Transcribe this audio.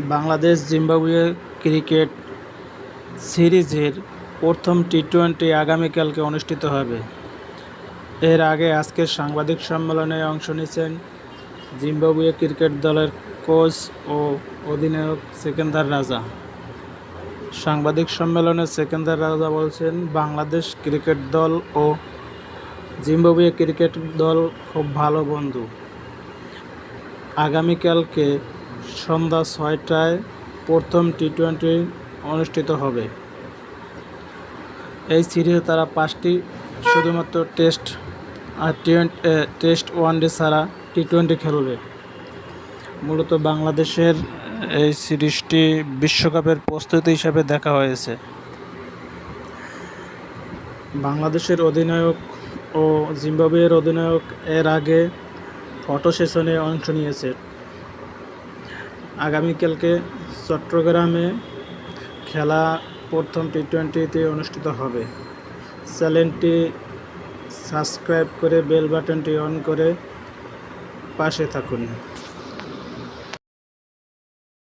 Bangladesh Zimbabwe cricket সিরিজের প্রথম T twenty আগামীকালকে অনুষ্ঠিত হবে। এর আগে আজকের সাংবাদিক সম্মেলনে অংশ নিয়েছেন জিম্বাবুয়ে ক্রিকেট দলের কোচ ও অধিনায়ক সেকেন্দার রাজা। সাংবাদিক সম্মেলনে সেকেন্দার রাজা বলছেন, বাংলাদেশ ক্রিকেট দল ও জিম্বাবুয়ে ক্রিকেট দল খুব ভালো বন্ধু। আগামীকালকে সন্ধ্যা ছয়টায় প্রথম টি টোয়েন্টি অনুষ্ঠিত হবে। এই সিরিজে তারা পাঁচটি শুধুমাত্র টেস্ট আর টেস্ট ওয়ানডে ছাড়া টি টোয়েন্টি খেলবে। মূলত বাংলাদেশের এই সিরিজটি বিশ্বকাপের প্রস্তুতি হিসাবে দেখা হয়েছে। বাংলাদেশের অধিনায়ক ও জিম্বাবুয়ের অধিনায়ক এর আগে ফটো সেশনে অংশ নিয়েছে। আগামীকালকে চট্টগ্রামে খেলা প্রথম টি টোয়েন্টিতে অনুষ্ঠিত হবে। চ্যানেলটি সাবস্ক্রাইব করে বেল বাটনটি অন করে পাশে থাকুন।